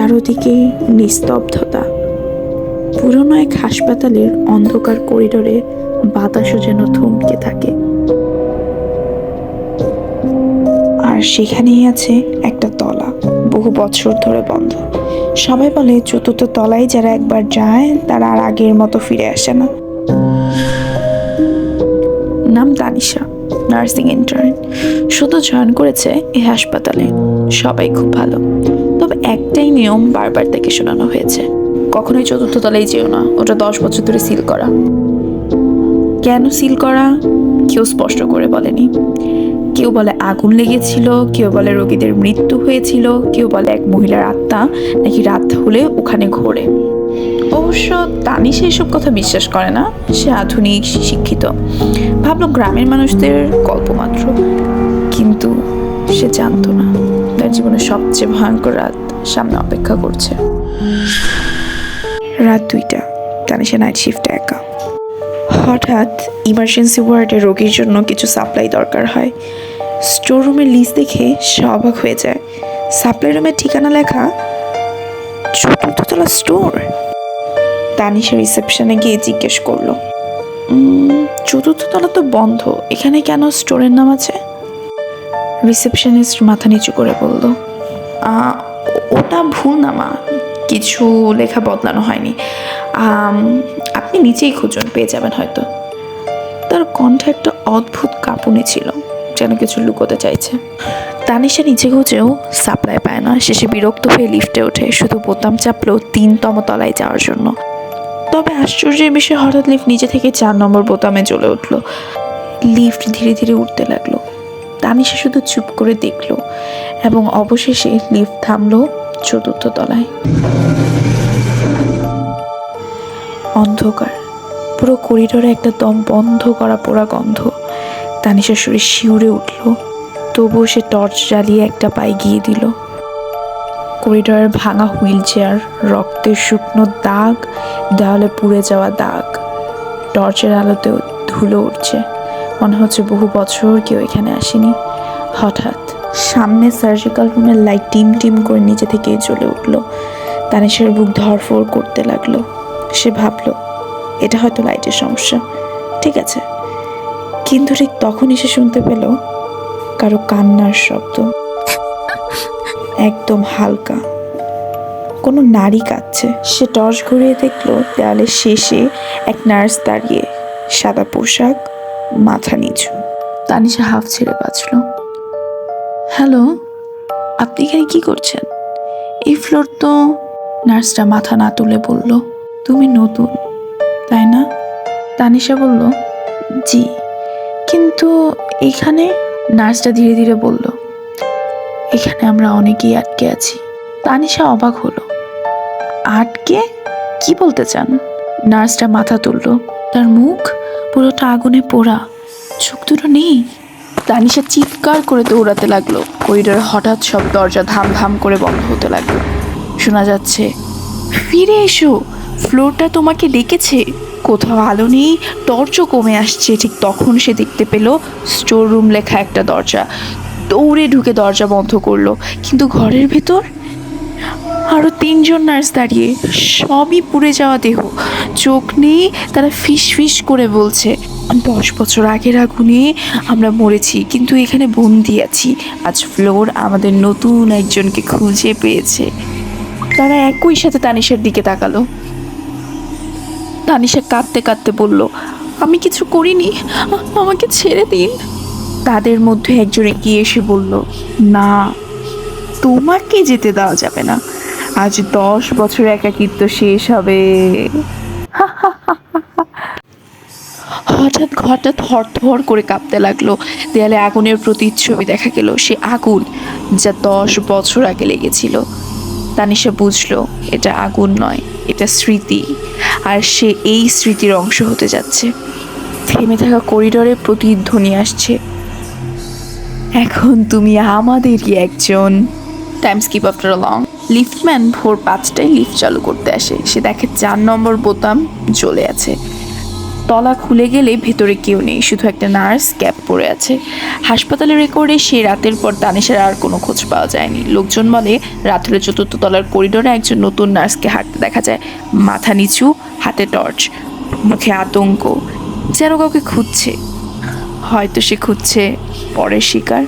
চারদিকে নিস্তব্ধতা। পুরনো এক হাসপাতালের অন্ধকার করিডোরে বাতাসও যেন থমকে থাকে। আর সেখানেই আছে একটা তলা, বহু বছর ধরে বন্ধ। সবাই বলে, চতুর্থ তলায় যারা একবার যায়, তারা আর আগের মতো ফিরে আসে না। নাম তানিশা, নার্সিং ইন্টার্ন। শুধু জয়েন করেছে এই হাসপাতালে। সবাই খুব ভালো। একটাই নিয়ম বারবার তাকে শোনানো হয়েছে। কখনোই চতুর্থ তলায় যেও না, ওটা দশ বছর ধরে সিল করা। কেন সিল করা? কেউ স্পষ্ট করে বলেনি। কেউ বলে আগুন লেগেছিল, কেউ বলে রোগীদের মৃত্যু হয়েছিল, কেউ বলে এক মহিলার আত্মা নাকি রাত হলে ওখানে ঘোরে। অবশ্য তানি সেসব কথা বিশ্বাস করে না, সে আধুনিক শিক্ষিত। ভাবলো গ্রামের মানুষদের গল্প মাত্র, কিন্তু সে জানতো না। তার জীবনের সবচেয়ে ভয়ঙ্কর রাত সামনে অপেক্ষা করছে। রাত দুইটা। তানিশা নাইট শিফটে একা। হঠাৎ ইমার্জেন্সি ওয়ার্ডে রোগীর জন্য কিছু সাপ্লাই দরকার হয়। স্টোর রুমের লিস্ট দেখে সে অবাক হয়ে যায়। সাপ্লাই রুমের ঠিকানা লেখা চতুর্থতলা স্টোর তানিশা রিসেপশনে গিয়ে জিজ্ঞেস করল "উম, চতুর্থ তলা তো বন্ধ এখানে কেন স্টোরের নাম আছে? রিসেপশনিস্ট মাথা নিচু করে বলল ওটা ভুল নামা কিছু লেখা বদলানো হয়নি। আপনি নিচেই খুঁজুন, পেয়ে যাবেন হয়তো। তার কণ্ঠে একটা অদ্ভুত কাঁপুনি ছিল, যেন কিছু লুকোতে চাইছে। তানিশা নিচে খুঁজেও সাপ্লাই পায় না, শেষে বিরক্ত হয়ে লিফটে ওঠে, শুধু বোতাম চাপলেও তিনতম তলায় যাওয়ার জন্য। তবে আশ্চর্যের বিষয়ে, হঠাৎ লিফট নিচে থেকে চার নম্বর বোতামে জ্বলে উঠল। লিফট ধীরে ধীরে উঠতে লাগল। তানিশা শুধু চুপ করে দেখল এবং অবশেষে লিফট থামলো চতুর্থ তলায়। অন্ধকার। পুরো করিডোরে একটা দম বন্ধ করা পোড়া গন্ধ। তানিশার শরীর শিউরে উঠল। তবুও সে টর্চ জ্বালিয়ে একটা পায়ে গিয়ে দিল। করিডোরের ভাঙা হুইল চেয়ার রক্তের শুকনো দাগ, দেওয়ালে পুড়ে যাওয়া দাগ। টর্চের আলোতেও ধুলো উঠছে মনে হচ্ছে বহু বছর কেউ এখানে আসেনি। হঠাৎ সামনে সার্জিক্যাল রুমের লাইট টিম টিম করে নিচে থেকে জ্বলে উঠল। তানিশের বুক ধরফর করতে লাগল। সে ভাবলো, এটা হয়তো লাইটের সমস্যা। ঠিক আছে। কিন্তু ঠিক তখনই সে শুনতে পেল কারও কান্নার শব্দ। একদম হালকা। কোনো নারী কাঁদছে। সে টর্চ ঘুরিয়ে দেখল দেয়ালের শেষে এক নার্স দাঁড়িয়ে সাদা পোশাক মাথা নিচু। তানিশা হাফ ছেড়ে বাঁচল। হ্যালো, আপনি এখানে কি করছেন? এই ফ্লোর তো, নার্সটা মাথা না তুলে বলল। তুমি নতুন, তাই না? তানিশা বলল, জি, কিন্তু এখানে, নার্সটা ধীরে ধীরে বলল, এখানে আমরা অনেকেই আটকে আছি। তানিশা অবাক হলো, আটকে? কি বলতে চান? নার্সটা মাথা তুলল তার মুখ পুরোটা আগুনে পোড়া। চোখ দুটো নেই। তানিশা চিৎকার করে দৌড়াতে লাগল। করিডোরে হঠাৎ সব দরজা ধাম ধাম করে বন্ধ হতে লাগল। শোনা যাচ্ছে, ফিরে এসো, ফ্লোরটা তোমাকে ডেকেছে। কোথাও আলো নেই, টর্চও কমে আসছে। ঠিক তখন সে দেখতে পেল স্টোর রুম লেখা একটা দরজা। দৌড়ে ঢুকে দরজা বন্ধ করল। কিন্তু ঘরের ভেতর আরও তিনজন নার্স দাঁড়িয়ে সবই পুড়ে যাওয়া দেহ। চোখ নেই, তারা ফিস ফিস করে বলছে, দশ বছর আগের আগুনে আমরা মরেছি, কিন্তু এখানে বন্দি আছি। আজ ফ্লোর আমাদের নতুন একজনকে খুঁজে পেয়েছে। তারা একই সাথে তানিশার দিকে তাকালো। তানিশা কাঁদতে কাঁদতে বলল, আমি কিছু করিনি, আমাকে ছেড়ে দিন। তাদের মধ্যে একজন এগিয়ে এসে বলল, না, তোমাকে যেতে দেওয়া যাবে না। আজ দশ বছর একাকিত্ব শেষ হবে। হঠাৎ ঘরটা থরথর করে কাঁপতে লাগল। দেয়ালে আগুনের প্রতিচ্ছবি দেখা গেল, সে আগুন যা দশ বছর আগে লেগেছিল। তানিশা বুঝলো, এটা আগুন নয়, এটা স্মৃতি। আর সে এই স্মৃতির অংশ হতে যাচ্ছে। থেমে থাকা করিডোরে প্রতিধ্বনি আসছে। এখন তুমি আমাদেরই একজন। Time skip after long. Liftman ভোর পাঁচটায় লিফট চালু করতে আসে। সে দেখে চার নম্বর বোতাম জ্বলে আছে। তলা খুলে গেলে ভেতরে কেউ নেই, শুধু একটা নার্স ক্যাপ পরে আছে। হাসপাতালের রেকর্ডে সে রাতের পর তানিশার আর কোনো খোঁজ পাওয়া যায়নি। লোকজন বলে রাত হলে চতুর্থ তলার করিডোরে একজন নতুন নার্সকে হাঁটতে দেখা যায়। মাথা নিচু, হাতে টর্চ, মুখে আতঙ্ক। যেন কাউকে খুঁজছে। হয়তো সে খুঁজছে পরের শিকার।